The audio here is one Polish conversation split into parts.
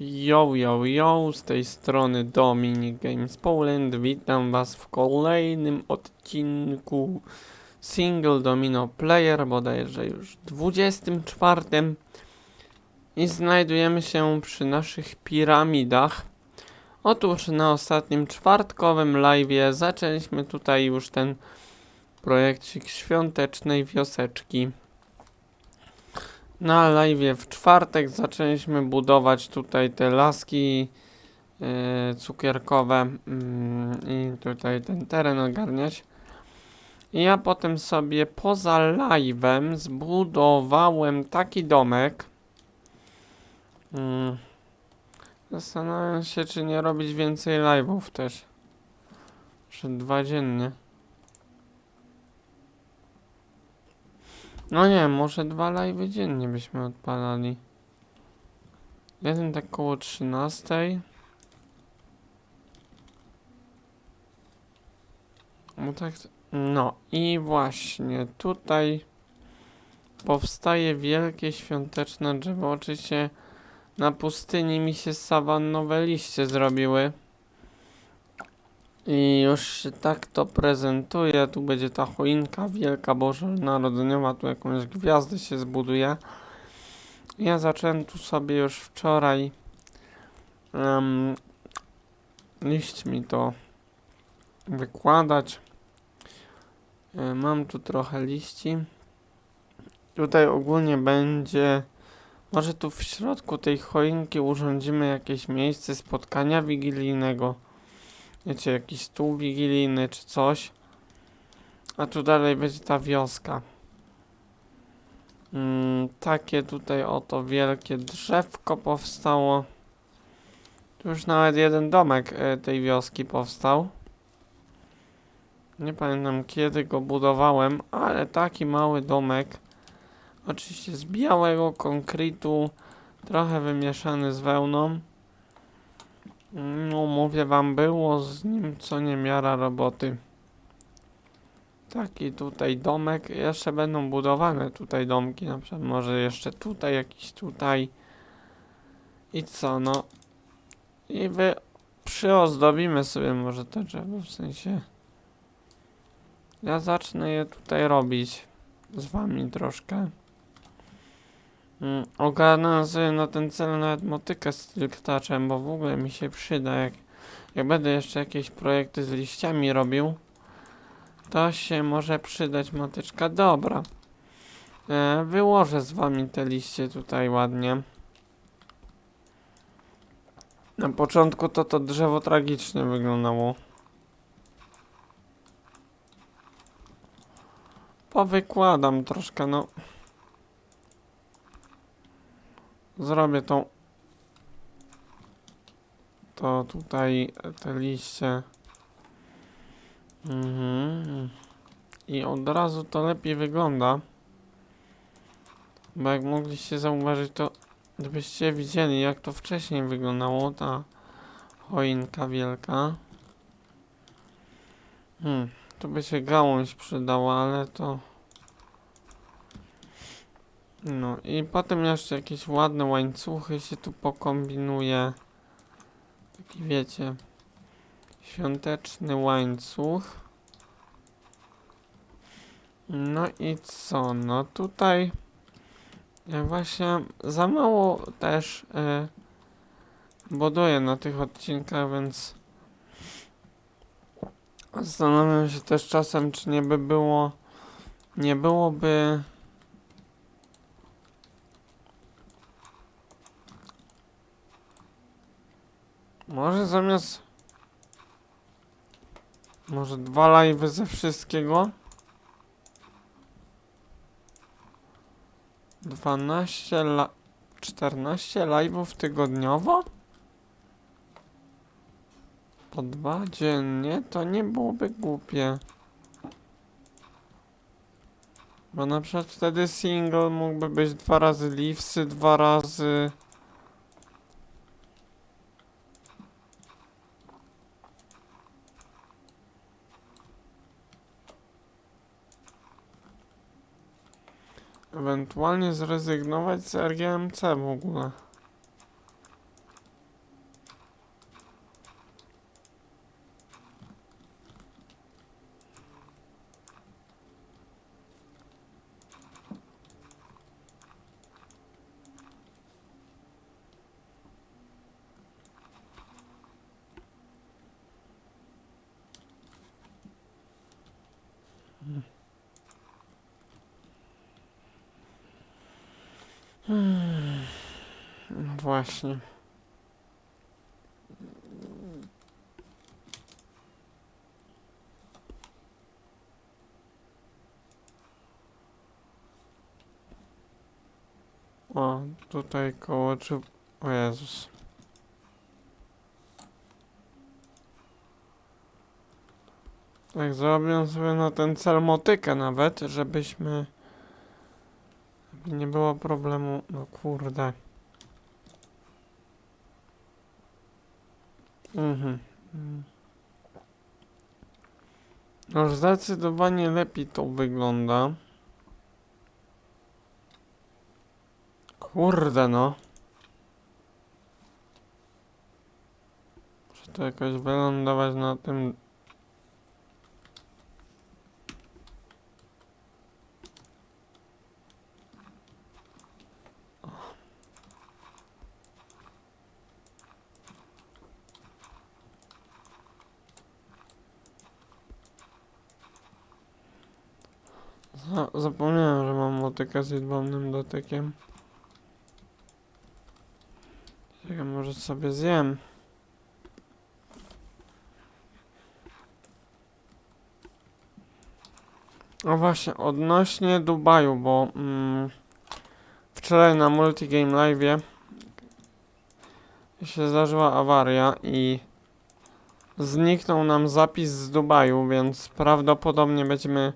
Yo, yo, yo, z tej strony Dominic Games Poland. Witam Was w kolejnym odcinku Single Domino Player, bodajże już 24. I znajdujemy się przy naszych piramidach. Otóż na ostatnim czwartkowym live'ie zaczęliśmy tutaj już ten projekcik świątecznej wioseczki. Na live w czwartek zaczęliśmy budować tutaj te laski e, cukierkowe mm, i tutaj ten teren ogarniać. I ja potem sobie poza live'em zbudowałem taki domek. Mm. Zastanawiam się, czy nie robić więcej live'ów też. Przed dwa dziennie. No nie, może dwa live'y dziennie byśmy odpalali. Jeden tak koło 13. No tak. No i właśnie tutaj powstaje wielkie świąteczne drzewo. Oczywiście na pustyni mi się sawannowe liście zrobiły. I już się tak to prezentuje. Tu będzie ta choinka wielka bożonarodzeniowa. Tu jakąś gwiazdę się zbuduje. Ja zacząłem tu sobie już wczoraj um, liśćmi to wykładać. E, Mam tu trochę liści. Tutaj ogólnie będzie. Może tu w środku tej choinki urządzimy jakieś miejsce spotkania wigilijnego. Wiecie, jakiś stół wigilijny czy coś. A tu dalej będzie ta wioska. Mm, takie tutaj oto wielkie drzewko powstało. Tu już nawet jeden domek e, tej wioski powstał. Nie pamiętam kiedy go budowałem, ale taki mały domek. Oczywiście z białego konkretu, trochę wymieszany z wełną. No, mówię wam, było z nim co niemiara roboty. Taki tutaj domek. Jeszcze będą budowane tutaj domki. Na przykład może jeszcze tutaj, jakiś tutaj. I co, no. I wy przyozdobimy sobie może to drzewo, w sensie. Ja zacznę je tutaj robić z wami troszkę. Mm, Ogarnąłem sobie na ten cel nawet motykę z Touchem, bo w ogóle mi się przyda, jak, jak będę jeszcze jakieś projekty z liściami robił, to się może przydać motyczka. Dobra. E, wyłożę z wami te liście tutaj ładnie. Na początku to to drzewo tragicznie wyglądało. Powykładam troszkę, no. Zrobię tą. To tutaj te liście. Mhm. I od razu to lepiej wygląda. Bo jak mogliście zauważyć, to gdybyście widzieli, jak to wcześniej wyglądało, ta choinka wielka. Hmm, tu by się gałąź przydała, ale to... No i potem jeszcze jakieś ładne łańcuchy się tu pokombinuje. Taki wiecie, świąteczny łańcuch. No i co? No tutaj ja właśnie za mało też y, buduję na tych odcinkach, więc zastanawiam się też czasem, czy nie by było, nie byłoby Może zamiast... Może dwa live'y ze wszystkiego? 12 la... 14 live'ów tygodniowo? Po dwa dziennie? To nie byłoby głupie. Bo na przykład wtedy single mógłby być dwa razy leafsy, dwa razy... Ewentualnie zrezygnować z RGMC w ogóle. No Właśnie. O, tutaj koło czy... O Jezus. Tak, zrobię sobie na ten cel motykę nawet, żebyśmy... Nie było problemu... No kurde. Mhm. No zdecydowanie lepiej to wygląda. Kurde no. Muszę to jakoś wylądować na tym... Za, zapomniałem, że mam motykę z jedwabnym dotykiem. Czekaj, może sobie zjem. O właśnie, odnośnie Dubaju, bo mm, wczoraj na Multigame Live się zdarzyła awaria i zniknął nam zapis z Dubaju, więc prawdopodobnie będziemy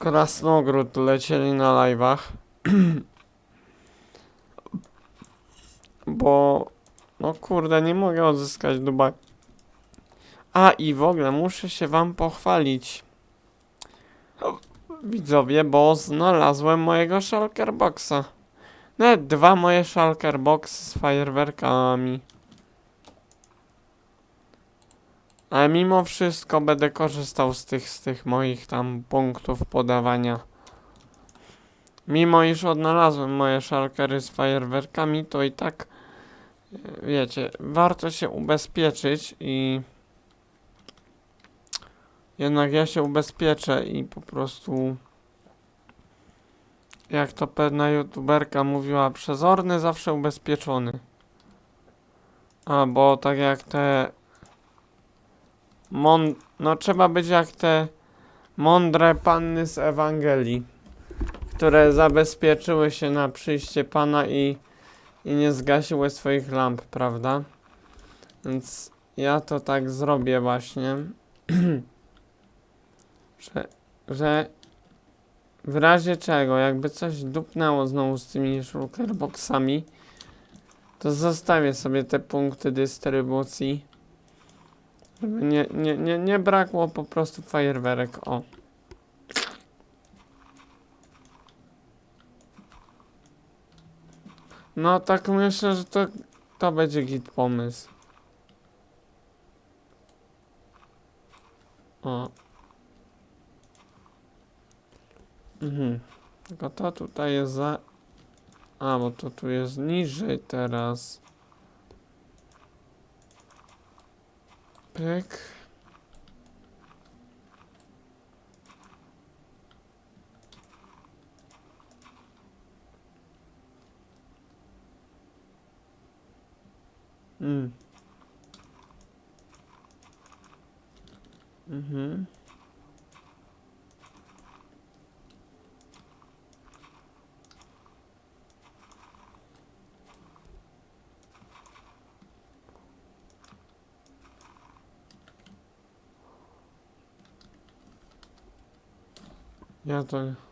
Krasnogród lecieli na live'ach. Bo, no kurde, nie mogę odzyskać Dubaj. A i w ogóle muszę się wam pochwalić. Widzowie, bo znalazłem mojego shulker boxa. Nawet dwa moje shulker boxy z fajerwerkami. Ale mimo wszystko będę korzystał z tych, z tych moich tam punktów podawania. Mimo iż odnalazłem moje szalkery z fajerwerkami, to i tak e, wiecie, warto się ubezpieczyć i jednak ja się ubezpieczę i po prostu jak to pewna youtuberka mówiła, przezorny zawsze ubezpieczony. A bo tak jak te Mon no trzeba być jak te mądre panny z Ewangelii, które zabezpieczyły się na przyjście Pana i, i nie zgasiły swoich lamp, prawda? Więc ja to tak zrobię właśnie, że, że w razie czego, jakby coś dupnęło znowu z tymi shulkerboxami, to zostawię sobie te punkty dystrybucji. Żeby nie, nie, nie, nie brakło po prostu fajerwerek, o. No tak myślę, że to, to będzie git pomysł. O. Mhm. Tylko to tutaj jest za... A, bo to tu jest niżej teraz. Pyk. Mm. Mhm. Ja to... No.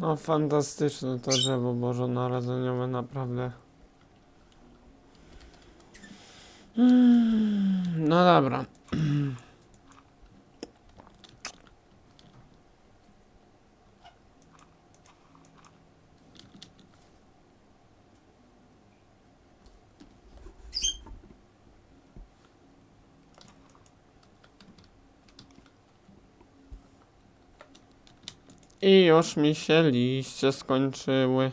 No fantastyczne to drzewo bożonarodzeniowe, naprawdę. Mm, No dobra. I już mi się liście skończyły.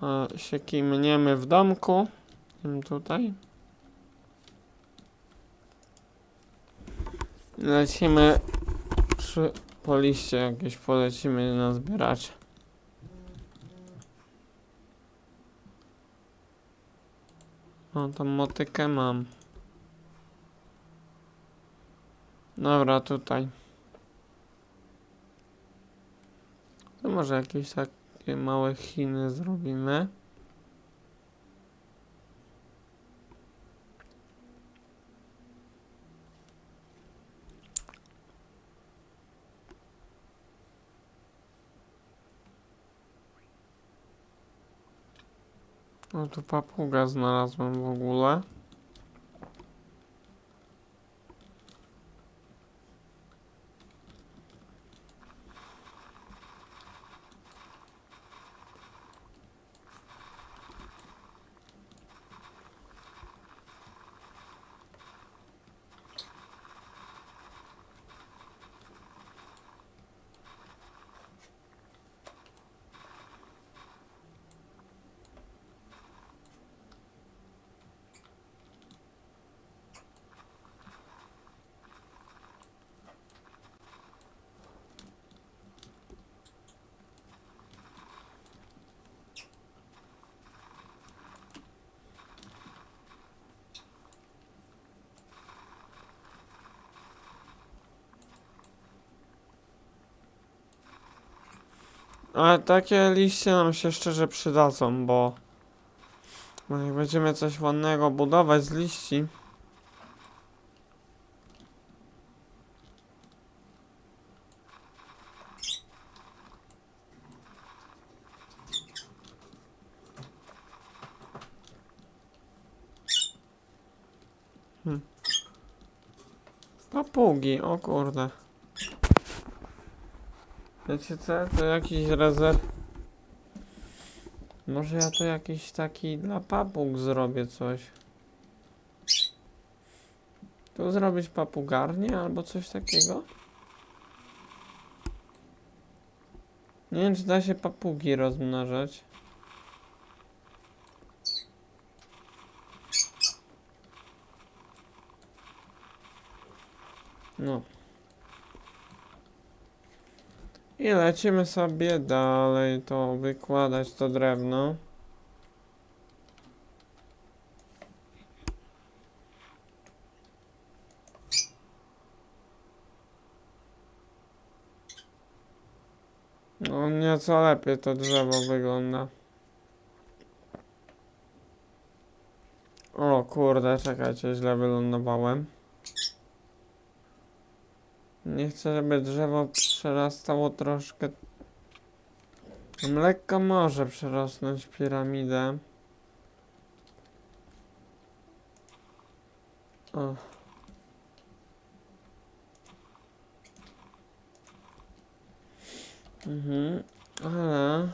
A się kimniemy w domku. Tutaj. Lecimy przy, po liście jakieś polecimy nazbierać. O, tą motykę mam. Dobra, tutaj. To może jakieś takie małe Chiny zrobimy. O, tu papuga znalazłem w ogóle. Ale takie liście nam się szczerze przydadzą, bo bo jak będziemy coś ładnego budować z liści, Hmm. Papugi, o kurde. Wiecie co? To jakiś rezerw. Może ja to jakiś taki dla papug zrobię coś. Tu zrobić papugarnię albo coś takiego? Nie wiem, czy da się papugi rozmnażać. No. I lecimy sobie dalej to wykładać to drewno. No nieco lepiej to drzewo wygląda. O kurde, czekajcie, źle wylądowałem. Nie chcę, żeby drzewo przerastało troszkę. Tam Lekko może przerosnąć piramidę. O. Mhm, ale...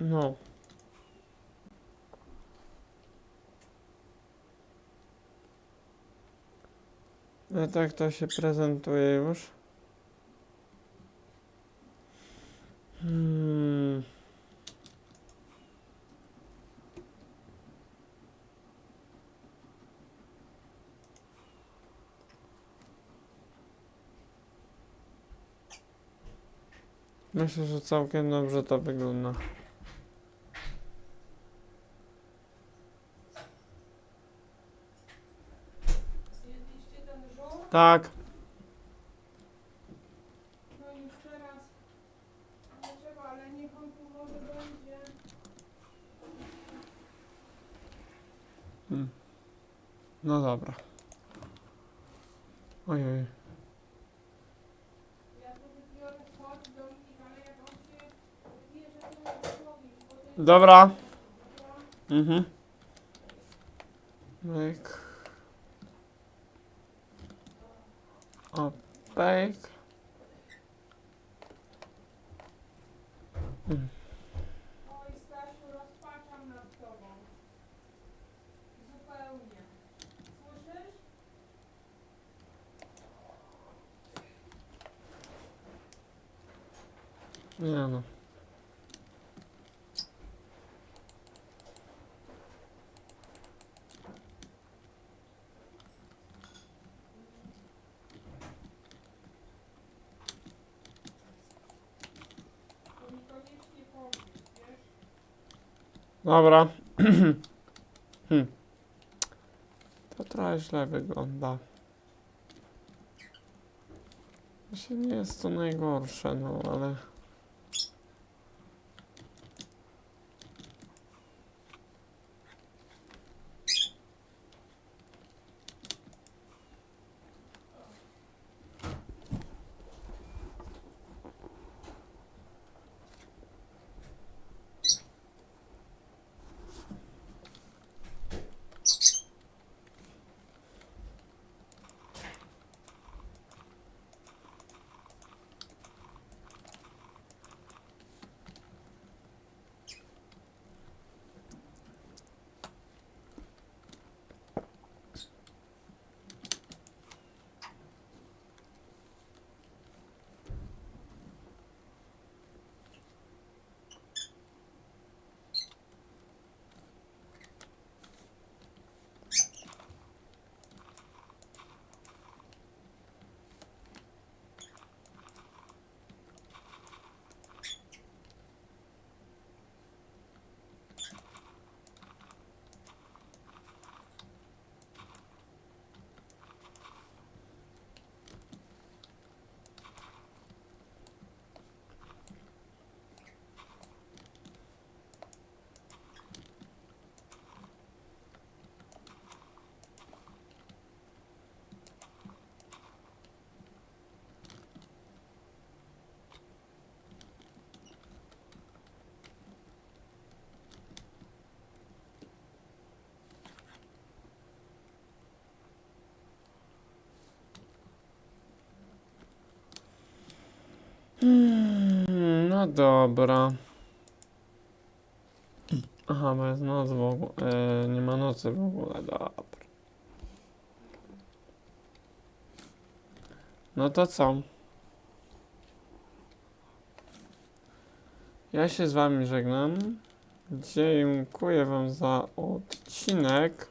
No. No tak to się prezentuje już. Hmm. Myślę, że całkiem dobrze to wygląda. Tak. No teraz nie trzeba, ale niech on tu może będzie. No dobra. Ojej. Ja tu do nich, ale jak on się bierze, to ja zrobić, bo to jest Dobra. dobra. Mhm. Myk. Słyszysz? Nie no. Dobra. hmm. To trochę źle wygląda. Właśnie nie jest to najgorsze, no ale... Hmm, no dobra. Aha, bo jest noc w ogóle. E, nie ma nocy w ogóle, dobra. No to co? Ja się z wami żegnam. Dziękuję wam za odcinek.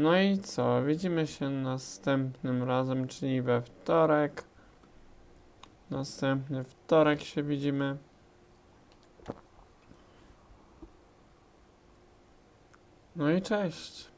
No i co? Widzimy się następnym razem, czyli we wtorek. Następny wtorek się widzimy. No i cześć.